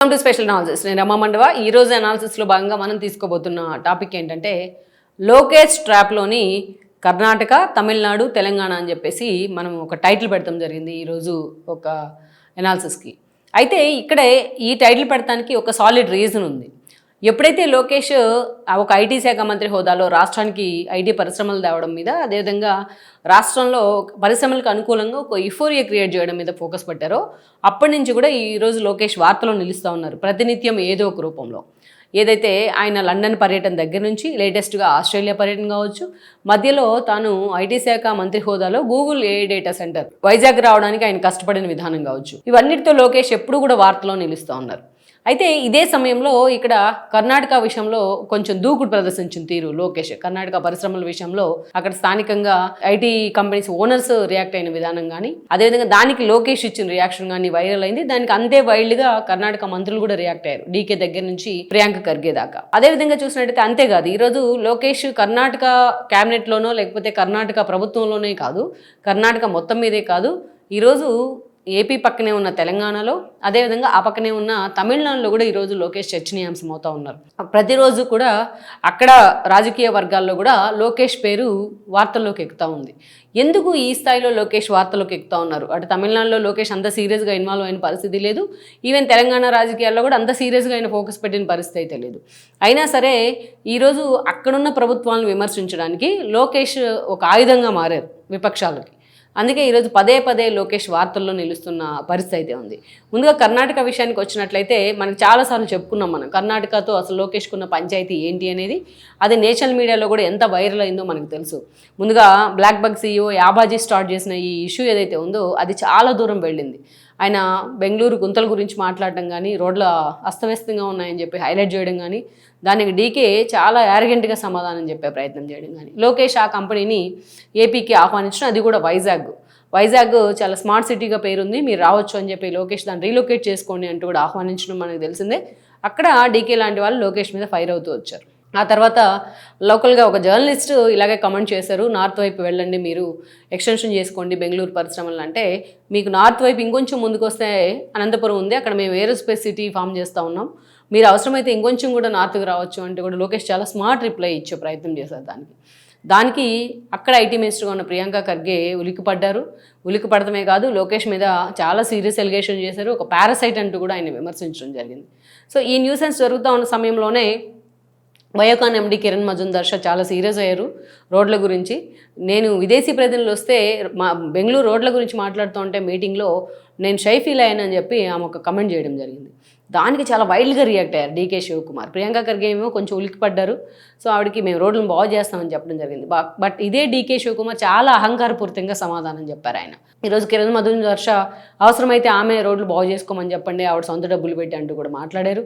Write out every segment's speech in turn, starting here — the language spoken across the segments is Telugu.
వెల్కమ్ టు స్పెషల్ అనాలిసిస్ నేను రమా మండవ. ఈ రోజు అనాలిసిస్లో భాగంగా మనం తీసుకోబోతున్న టాపిక్ ఏంటంటే లోకేష్ ట్రాప్లోని కర్ణాటక తమిళనాడు తెలంగాణ అని చెప్పేసి మనం ఒక టైటిల్ పెడతాం జరిగింది ఈరోజు ఒక అనాలిసిస్కి అయితే ఇక్కడే ఈ టైటిల్ పెడతానికి ఒక సాలిడ్ రీజన్ ఉంది. ఎప్పుడైతే లోకేష్ ఆ ఒక ఐటీ శాఖ మంత్రి హోదాలో రాష్ట్రానికి ఐటీ పరిశ్రమలు తేవడం మీద అదేవిధంగా రాష్ట్రంలో పరిశ్రమలకు అనుకూలంగా ఒక ఇఫోరియా క్రియేట్ చేయడం మీద ఫోకస్ పెట్టారో అప్పటి నుంచి కూడా ఈరోజు లోకేష్ వార్తలో నిలుస్తూ ఉన్నారు. ప్రతినిత్యం ఏదో ఒక రూపంలో. ఏదైతే ఆయన లండన్ పర్యటన దగ్గర నుంచి లేటెస్ట్గా ఆస్ట్రేలియా పర్యటన కావచ్చు మధ్యలో తాను ఐటీ శాఖ మంత్రి హోదాలో Google a data centre Vizag రావడానికి ఆయన కష్టపడిన విధానం కావచ్చు. ఇవన్నిటితో లోకేష్ ఎప్పుడు కూడా వార్తలో నిలుస్తూ ఉన్నారు. అయితే ఇదే సమయంలో ఇక్కడ కర్ణాటక విషయంలో కొంచెం దూకుడు ప్రదర్శించిన తీరు లోకేష్. కర్ణాటక పరిశ్రమల విషయంలో అక్కడ స్థానికంగా ఐటీ కంపెనీస్ ఓనర్స్ రియాక్ట్ అయిన విధానం కానీ అదేవిధంగా దానికి లోకేష్ ఇచ్చిన రియాక్షన్ కానీ వైరల్ అయింది. దానికి అంతే వైల్డ్గా కర్ణాటక మంత్రులు కూడా రియాక్ట్ అయ్యారు. డీకే దగ్గర నుంచి ప్రియాంక ఖర్గే దాకా. అదే విధంగా చూసినట్టయితే అంతేకాదు ఈరోజు లోకేష్ కర్ణాటక క్యాబినెట్లోనో లేకపోతే కర్ణాటక ప్రభుత్వంలోనే కాదు కర్ణాటక మొత్తం మీదే కాదు ఈరోజు ఏపీ పక్కనే ఉన్న తెలంగాణలో అదేవిధంగా ఆ పక్కనే ఉన్న తమిళనాడులో కూడా ఈరోజు లోకేష్ చర్చనీయాంశం అవుతా ఉన్నారు. ప్రతిరోజు కూడా అక్కడ రాజకీయ వర్గాల్లో కూడా లోకేష్ పేరు వార్తల్లోకి ఎక్కుతా ఉంది. ఎందుకు ఈ స్థాయిలో లోకేష్ వార్తల్లోకి ఎక్కుతా ఉన్నారు? అటు తమిళనాడులో లోకేష్ అంత సీరియస్గా ఇన్వాల్వ్ అయిన పరిస్థితి లేదు. ఈవెన్ తెలంగాణ రాజకీయాల్లో కూడా అంత సీరియస్గా ఆయన ఫోకస్ పెట్టిన పరిస్థితి అయితే లేదు. అయినా సరే ఈరోజు అక్కడున్న ప్రభుత్వాలను విమర్శించడానికి లోకేష్ ఒక ఆయుధంగా మారారు విపక్షాలకి. అందుకే ఈరోజు పదే పదే లోకేష్ వార్తల్లో నిలుస్తున్న పరిస్థితి అయితే ఉంది. ముందుగా కర్ణాటక విషయానికి వచ్చినట్లయితే మనకు చాలాసార్లు చెప్పుకున్నాం మనం కర్ణాటకతో అసలు లోకేష్కున్న పంచాయతీ ఏంటి అనేది అది నేషనల్ మీడియాలో కూడా ఎంత వైరల్ అయిందో మనకు తెలుసు. ముందుగా black bug CEO Yabaji start చేసిన ఈ ఇష్యూ ఏదైతే ఉందో అది చాలా దూరం వెళ్ళింది. ఆయన బెంగళూరు గుంతల గురించి మాట్లాడటం కానీ రోడ్ల అస్తవ్యస్తంగా ఉన్నాయని చెప్పి హైలైట్ చేయడం కానీ దానికి డీకే చాలా యారగెంట్గా సమాధానం చెప్పే ప్రయత్నం చేయడం కానీ లోకేష్ ఆ కంపెనీని ఏపీకి ఆహ్వానించడం అది కూడా వైజాగ్. వైజాగ్ చాలా స్మార్ట్ సిటీగా పేరుంది. మీరు రావచ్చు అని చెప్పి లోకేష్ దాన్ని రీలొకేట్ చేసుకోండి అంటూ కూడా ఆహ్వానించడం మనకు తెలిసిందే. అక్కడ డీకే లాంటి వాళ్ళు లోకేష్ మీద ఫైర్ అవుతూ వచ్చారు. ఆ తర్వాత లోకల్గా ఒక జర్నలిస్ట్ ఇలాగే కమెంట్ చేశారు నార్త్ వైపు వెళ్ళండి మీరు ఎక్స్టెన్షన్ చేసుకోండి బెంగళూరు పరిశ్రమలు అంటే మీకు నార్త్ వైపు ఇంకొంచెం ముందుకు వస్తే అనంతపురం ఉంది అక్కడ మేము ఏరోస్పేస్ సిటీ ఫామ్ చేస్తూ ఉన్నాం. మీరు అవసరమైతే ఇంకొంచెం కూడా నార్త్కి రావచ్చు అంటే కూడా లోకేష్ చాలా స్మార్ట్ రిప్లై ఇచ్చే ప్రయత్నం చేశారు దానికి. దానికి అక్కడ ఐటీ మినిస్టర్గా ఉన్న ప్రియాంక ఖర్గే ఉలిక్కిపడ్డారు. ఉలికిపడటమే కాదు లోకేష్ మీద చాలా సీరియస్ ఎలిగేషన్ చేశారు. ఒక పారాసైట్ అంటూ కూడా ఆయన విమర్శించడం జరిగింది. సో ఈ న్యూసెన్స్ జరుగుతూ ఉన్న సమయంలోనే బయోకాన్ ఎండి కిరణ్ మజుందార్ షా చాలా సీరియస్ అయ్యారు రోడ్ల గురించి. నేను విదేశీ ప్రజలు వస్తే మా బెంగళూరు రోడ్ల గురించి మాట్లాడుతూ ఉంటే మీటింగ్లో నేను షై ఫీల్ అయ్యానని చెప్పి ఆమె ఒక కమెంట్ చేయడం జరిగింది. దానికి చాలా వైల్డ్గా రియాక్ట్ అయ్యారు డీకే శివకుమార్. ప్రియాంక ఖర్గే ఏమో కొంచెం ఉలిక్కిపడ్డారు. సో ఆవిడకి మేము రోడ్లను బాగు చేస్తామని చెప్పడం జరిగింది. బట్ ఇదే డీకే శివకుమార్ చాలా అహంకారపూరితంగా సమాధానం చెప్పారు ఆయన. ఈరోజు కిరణ్ మధున్ వర్ష అవసరమైతే ఆమె రోడ్లు బాగు చేసుకోమని చెప్పండి ఆవిడ సొంత డబ్బులు పెట్టి అంటూ కూడా మాట్లాడారు.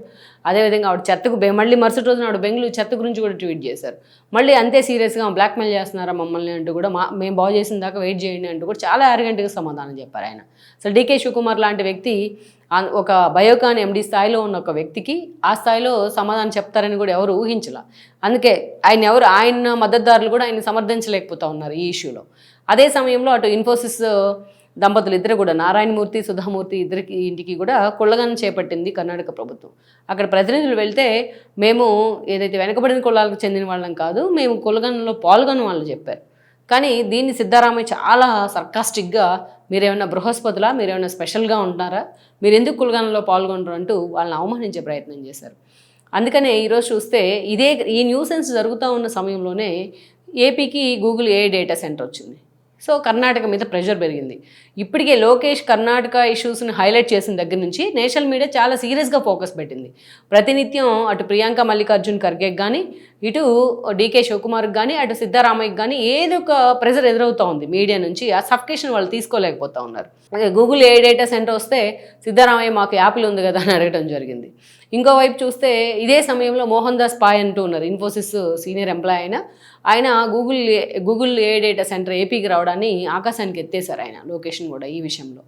అదేవిధంగా ఆవిడ చెత్తకు మళ్ళీ మరుసటి రోజున ఆవిడ బెంగళూరు చెత్త గురించి కూడా ట్వీట్ చేశారు. మళ్ళీ అంతే సీరియస్గా బ్లాక్మెయిల్ చేస్తున్నారా మమ్మల్ని అంటూ కూడా మా మేము బాగు చేసిన దాకా వెయిట్ చేయండి అంటూ కూడా చాలా అరగంటగా సమాధానం చెప్పారు ఆయన. అసలు డీకే శివకుమార్ లాంటి వ్యక్తి ఒక బయోకాన్ ఎండి స్థాయిలో ఉన్న ఒక వ్యక్తికి ఆ స్థాయిలో సమాధానం చెప్తారని కూడా ఎవరు ఊహించాల. అందుకే ఆయన ఎవరు ఆయన మద్దతుదారులు కూడా ఆయన సమర్థించలేకపోతా ఉన్నారు ఈ ఇష్యూలో. అదే సమయంలో అటు ఇన్ఫోసిస్ దంపతులు ఇద్దరు కూడా నారాయణమూర్తి సుధామూర్తి ఇద్దరికి ఇంటికి కూడా కుళ్ళగనం చేపట్టింది కర్ణాటక ప్రభుత్వం. అక్కడ ప్రతినిధులు వెళ్తే మేము ఏదైతే వెనకబడిన కులాలకు చెందిన వాళ్ళం కాదు మేము కులగనంలో పాల్గొని వాళ్ళు చెప్పారు. కానీ దీన్ని సిద్ధారామయ్య చాలా సర్కాస్టిక్గా మీరేమైనా బృహస్పతులా? మీరేమైనా స్పెషల్గా ఉంటున్నారా? మీరు ఎందుకు కులగానంలో పాల్గొనరు అంటూ వాళ్ళని అవమానించే ప్రయత్నం చేశారు. అందుకనే ఈరోజు చూస్తే ఇదే ఈ న్యూసెన్స్ జరుగుతూ ఉన్న సమయంలోనే ఏపీకి గూగుల్ ఏ డేటా సెంటర్ వచ్చింది. సో కర్ణాటక మీద ప్రెషర్ పెరిగింది. ఇప్పటికే లోకేష్ కర్ణాటక ఇష్యూస్ని హైలైట్ చేసిన దగ్గర నుంచి నేషనల్ మీడియా చాలా సీరియస్గా ఫోకస్ పెట్టింది. ప్రతినిత్యం అటు ప్రియాంక మల్లికార్జున్ ఖర్గేకి కానీ ఇటు డీకే శివకుమార్కి కానీ అటు సిద్ధారామయ్యకి కానీ ఏదో ఒక ప్రెజర్ ఎదురవుతూ ఉంది. మీడియా నుంచి ఆ సఫికేషన్ వాళ్ళు తీసుకోలేకపోతా ఉన్నారు. గూగుల్ ఏ డేటా సెంటర్ వస్తే సిద్ధారామయ్య మాకు యాపిల్ ఉంది కదా అని అడగడం జరిగింది. ఇంకోవైపు చూస్తే ఇదే సమయంలో మోహన్ దాస్ పాయ్ అంటూ ఉన్నారు. ఇన్ఫోసిస్ సీనియర్ ఎంప్లాయ్ అయిన. ఆయన Google Google a data centre ఏపీకి రావడాన్ని ఆకాశానికి ఎత్తేశారు ఆయన లొకేషన్ కూడా ఈ విషయంలో.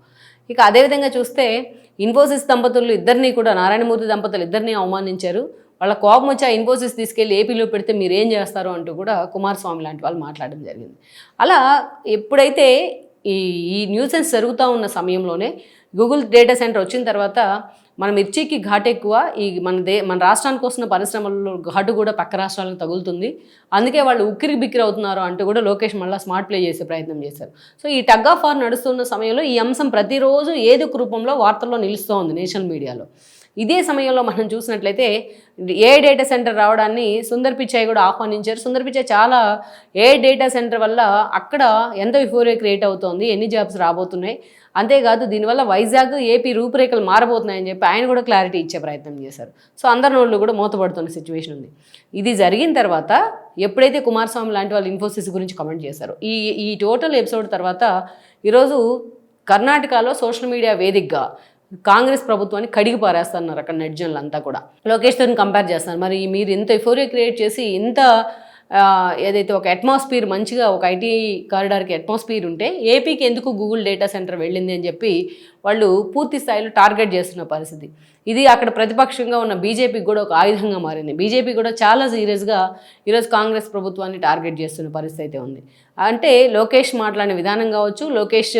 ఇక అదేవిధంగా చూస్తే ఇన్ఫోసిస్ దంపతులు ఇద్దరిని కూడా నారాయణమూర్తి దంపతులు ఇద్దరిని అవమానించారు. వాళ్ళ కోపం వచ్చి ఆ ఇన్ఫోసిస్ తీసుకెళ్ళి ఏపీలో పెడితే మీరు ఏం చేస్తారు అంటూ కూడా కుమారస్వామి లాంటి వాళ్ళు మాట్లాడడం జరిగింది. అలా ఎప్పుడైతే ఈ ఈ న్యూసెన్స్ జరుగుతూ ఉన్న సమయంలోనే గూగుల్ డేటా సెంటర్ వచ్చిన తర్వాత మన మిర్చికి ఘాటు ఎక్కువ ఈ మన దే మన రాష్ట్రానికి వస్తున్న పరిశ్రమల్లో ఘాటు కూడా పక్క రాష్ట్రాలకు తగులుతుంది. అందుకే వాళ్ళు ఉక్కిరి బిక్కిరి అవుతున్నారు అంటూ కూడా లోకేష్ మళ్ళీ స్మార్ట్ ప్లే చేసే ప్రయత్నం చేశారు. సో ఈ టగ్ ఆఫ్ ఆర్ నడుస్తున్న సమయంలో ఈ అంశం ప్రతిరోజు ఏదో రూపంలో వార్తల్లో నిలుస్తూ ఉంది నేషనల్ మీడియాలో. ఇదే సమయంలో మనం చూసినట్లయితే ఏ డేటా సెంటర్ రావడాన్ని సుందర్ పిచాయ్ కూడా ఆహ్వానించారు. సుందర్ పిచ్చాయ్ చాలా ఏ డేటా సెంటర్ వల్ల అక్కడ ఎంత విఫోరియా క్రియేట్ అవుతోంది ఎన్ని జాబ్స్ రాబోతున్నాయి. అంతేకాదు దీనివల్ల వైజాగ్ ఏపీ రూపురేఖలు మారబోతున్నాయని చెప్పి ఆయన కూడా క్లారిటీ ఇచ్చే ప్రయత్నం చేశారు. సో అందరి నోళ్ళు కూడా మూతపడుతున్న సిచ్యువేషన్ ఉంది. ఇది జరిగిన తర్వాత ఎప్పుడైతే కుమారస్వామి లాంటి వాళ్ళు ఇన్ఫోసిస్ గురించి కమెంట్ చేశారు ఈ ఈ టోటల్ ఎపిసోడ్ తర్వాత ఈరోజు కర్ణాటకలో సోషల్ మీడియా వేదికగా కాంగ్రెస్ ప్రభుత్వాన్ని కడిగి పారేస్తున్నారు అక్కడ నెట్జన్లు అంతా కూడా. లోకేష్తో కంపేర్ చేస్తున్నారు. మరి మీరు ఇంత ఎఫోరియా క్రియేట్ చేసి ఇంత ఏదైతే ఒక అట్మాస్ఫియర్ మంచిగా ఒక ఐటీ కారిడార్కి అట్మాస్ఫియర్ ఉంటే ఏపీకి ఎందుకు గూగుల్ డేటా సెంటర్ వెళ్ళింది అని చెప్పి వాళ్ళు పూర్తి స్థాయిలో టార్గెట్ చేస్తున్న పరిస్థితి. ఇది అక్కడ ప్రతిపక్షంగా ఉన్న బీజేపీకి కూడా ఒక ఆయుధంగా మారింది. బీజేపీ కూడా చాలా సీరియస్గా ఈరోజు కాంగ్రెస్ ప్రభుత్వాన్ని టార్గెట్ చేస్తున్న పరిస్థితి అయితే ఉంది. అంటే లోకేష్ మాట్లాడిన విధానం కావచ్చు లోకేష్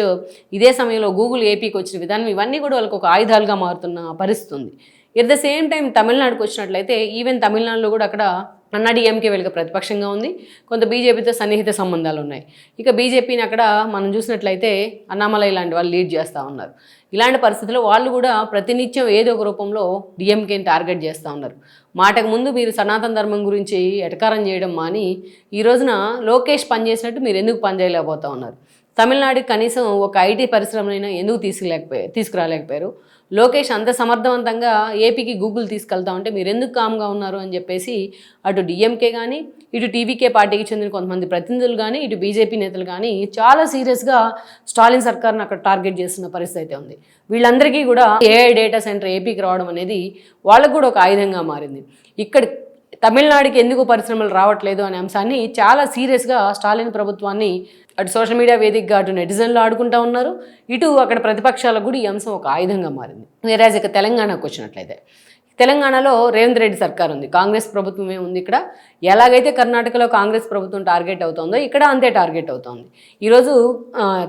ఇదే సమయంలో గూగుల్ ఏపీకి వచ్చిన విధానం ఇవన్నీ కూడా వాళ్ళకి ఒక ఆయుధాలుగా మారుతున్న పరిస్థితి ఉంది. ఎట్ ద సేమ్ టైం తమిళనాడుకు వచ్చినట్లయితే ఈవెన్ తమిళనాడులో కూడా అక్కడ అన్నా డిఎంకే వెళ్ళక ప్రతిపక్షంగా ఉంది. కొంత బీజేపీతో సన్నిహిత సంబంధాలు ఉన్నాయి. ఇక బీజేపీని అక్కడ మనం చూసినట్లయితే అన్నామలై లాంటి వాళ్ళు లీడ్ చేస్తూ ఉన్నారు. ఇలాంటి పరిస్థితుల్లో వాళ్ళు కూడా ప్రతినిత్యం ఏదో ఒక రూపంలో డిఎంకేని టార్గెట్ చేస్తూ ఉన్నారు. మాటకు ముందు మీరు సనాతన ధర్మం గురించి ఎటకారం చేయడం మాని ఈ రోజున లోకేష్ పనిచేసినట్టు మీరు ఎందుకు పనిచేయలేకపోతా ఉన్నారు? తమిళనాడుకి కనీసం ఒక ఐటీ పరిశ్రమనైనా ఎందుకు తీసుకులేకపోయారు తీసుకురాలేకపోయారు? లోకేష్ అంత సమర్థవంతంగా ఏపీకి గూగుల్ తీసుకెళ్తా ఉంటే మీరు ఎందుకు కామ్గా ఉన్నారు అని చెప్పేసి అటు డిఎంకే కానీ ఇటు టీవీకే పార్టీకి చెందిన కొంతమంది ప్రతినిధులు కానీ ఇటు బీజేపీ నేతలు కానీ చాలా సీరియస్గా స్టాలిన్ సర్కార్ను అక్కడ టార్గెట్ చేస్తున్న పరిస్థితి అయితే ఉంది. వీళ్ళందరికీ కూడా ఏఐ డేటా సెంటర్ ఏపీకి రావడం అనేది వాళ్ళకు కూడా ఒక ఆయుధంగా మారింది. ఇక్కడ తమిళనాడుకి ఎందుకు పరిశ్రమలు రావట్లేదు అనే అంశాన్ని చాలా సీరియస్గా స్టాలిన్ ప్రభుత్వాన్ని అటు సోషల్ మీడియా వేదికగా అటు నెటిజన్లు ఆడుకుంటా ఉన్నారు. ఇటు అక్కడ ప్రతిపక్షాలకు కూడా ఈ అంశం ఒక ఆయుధంగా మారింది. వేరేజ్ ఇక తెలంగాణకు వచ్చినట్లయితే తెలంగాణలో రేవంత్ రెడ్డి సర్కార్ ఉంది కాంగ్రెస్ ప్రభుత్వమే ఉంది ఇక్కడ. ఎలాగైతే కర్ణాటకలో కాంగ్రెస్ ప్రభుత్వం టార్గెట్ అవుతుందో ఇక్కడ అంతే టార్గెట్ అవుతోంది. ఈరోజు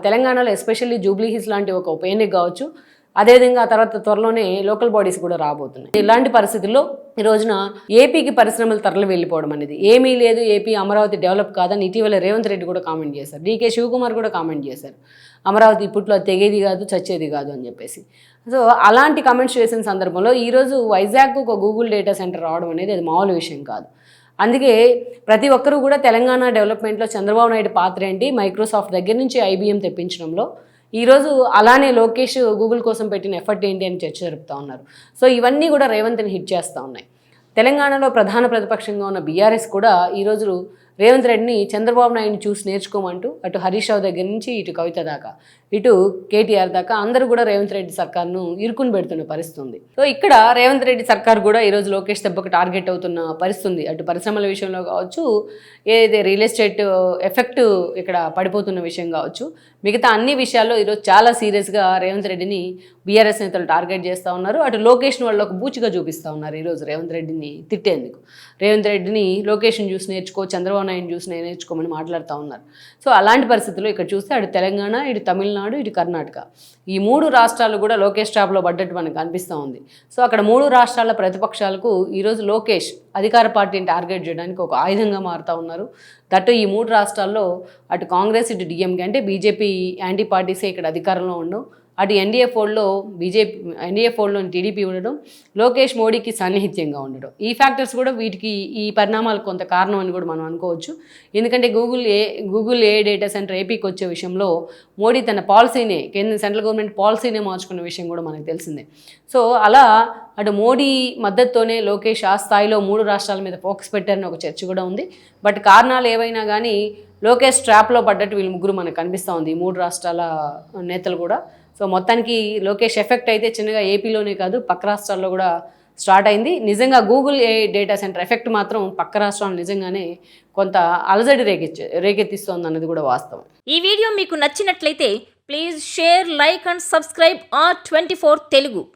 తెలంగాణలో ఎస్పెషల్లీ జూబ్లీ హిల్స్ లాంటి ఒక ఉప ఎన్నిక కావచ్చు. అదేవిధంగా ఆ తర్వాత త్వరలోనే లోకల్ బాడీస్ కూడా రాబోతున్నాయి. ఇలాంటి పరిస్థితుల్లో ఈ రోజున ఏపీకి పరిశ్రమలు తరలి వెళ్ళిపోవడం అనేది ఏమీ లేదు ఏపీ అమరావతి డెవలప్ కాదని ఇటీవల రేవంత్ రెడ్డి కూడా కామెంట్ చేశారు. డీకే శివకుమార్ కూడా కామెంట్ చేశారు. అమరావతి ఇప్పట్లో తెగేది కాదు చచ్చేది కాదు అని చెప్పేసి. సో అలాంటి కామెంట్స్ చేసిన సందర్భంలో ఈరోజు వైజాగ్ ఒక గూగుల్ డేటా సెంటర్ రావడం అనేది అది మామూలు విషయం కాదు. అందుకే ప్రతి ఒక్కరూ కూడా తెలంగాణ డెవలప్మెంట్లో చంద్రబాబు నాయుడు పాత్ర ఏంటి? మైక్రోసాఫ్ట్ దగ్గర నుంచి ఐబీఎం తెప్పించడంలో ఈరోజు అలానే లోకేష్ గూగుల్ కోసం పెట్టిన ఎఫర్ట్ ఏంటి అని చర్చ జరుపుతూ ఉన్నారు. సో ఇవన్నీ కూడా రేవంత్ని హిట్ చేస్తూ ఉన్నాయి. తెలంగాణలో ప్రధాన ప్రతిపక్షంగా ఉన్న బీఆర్ఎస్ కూడా ఈరోజు రేవంత్ రెడ్డిని చంద్రబాబు నాయుడిని చూసి నేర్చుకోమంటూ అటు హరీష్ రావు దగ్గర నుంచి ఇటు కవిత దాకా ఇటు కేటీఆర్ దాకా అందరూ కూడా రేవంత్ రెడ్డి సర్కార్ను ఇరుకుని పెడుతున్న పరిస్థితి ఉంది సో ఇక్కడ రేవంత్ రెడ్డి సర్కార్ కూడా ఈరోజు లోకేష్ దెబ్బకు టార్గెట్ అవుతున్న పరిస్థితి ఉంది అటు పరిశ్రమల విషయంలో కావచ్చు ఏదైతే రియల్ ఎస్టేట్ ఎఫెక్ట్ ఇక్కడ పడిపోతున్న విషయం కావచ్చు మిగతా అన్ని విషయాల్లో ఈరోజు చాలా సీరియస్గా రేవంత్ రెడ్డిని బీఆర్ఎస్ నేతలు టార్గెట్ చేస్తూ ఉన్నారు. అటు లొకేషన్ వాళ్ళు ఒక బూచిగా చూపిస్తూ ఉన్నారు ఈరోజు రేవంత్ రెడ్డిని తిట్టేందుకు. రేవంత్ రెడ్డిని లొకేషన్ చూసి నేర్చుకో చంద్రబాబు నాయుడు చూసి నేర్చుకోమని మాట్లాడుతూ ఉన్నారు. సో అలాంటి పరిస్థితుల్లో ఇక్కడ చూస్తే అటు తెలంగాణ ఇటు తమిళనాడు ఇటు కర్ణాటక. ఈ మూడు రాష్ట్రాలు కూడా లోకేష్ ట్రాప్లో పడ్డట్టు మనకు అనిపిస్తూ ఉంది. సో అక్కడ మూడు రాష్ట్రాల ప్రతిపక్షాలకు ఈరోజు లోకేష్ అధికార పార్టీని టార్గెట్ చేయడానికి ఒక ఆయుధంగా మారుతూ ఉన్నారు. దట్టు ఈ మూడు రాష్ట్రాల్లో అటు కాంగ్రెస్ ఇటు డిఎంకే అంటే బీజేపీ యాంటీ పార్టీసే ఇక్కడ అధికారంలో ఉండవు అటు ఎన్డీఏ ఫోల్డ్లో బీజేపీ ఎన్డీఏ ఫోల్డ్లో టీడీపీ ఉండడం లోకేష్ మోడీకి సన్నిహిత్యంగా ఉండడం. ఈ ఫ్యాక్టర్స్ కూడా వీటికి ఈ పరిణామాలు కొంత కారణం అని కూడా మనం అనుకోవచ్చు. ఎందుకంటే Google a Google a data centre ఏపీకి వచ్చే విషయంలో మోడీ తన పాలసీనే కేంద్ర సెంట్రల్ గవర్నమెంట్ పాలసీనే మార్చుకున్న విషయం కూడా మనకు తెలిసిందే. సో అలా అటు మోడీ మద్దతుతోనే లోకేష్ ఆ స్థాయిలో మూడు రాష్ట్రాల మీద ఫోకస్ పెట్టారని ఒక చర్చ కూడా ఉంది. బట్ కారణాలు ఏవైనా కానీ లోకేష్ ట్రాప్లో పడ్డట్టు వీళ్ళు ముగ్గురు మనకు కనిపిస్తూ ఉంది. ఈ మూడు రాష్ట్రాల నేతలు కూడా. సో మొత్తానికి లోకేష్ ఎఫెక్ట్ అయితే చిన్నగా ఏపీలోనే కాదు పక్క రాష్ట్రాల్లో కూడా స్టార్ట్ అయింది. నిజంగా Google a data centre effect మాత్రం పక్క రాష్ట్రాలు నిజంగానే కొంత అలజడి రేకెచ్చ రేకెత్తిస్తోంది అన్నది కూడా వాస్తవం. ఈ వీడియో మీకు నచ్చినట్లయితే please share like and subscribe R twenty Telugu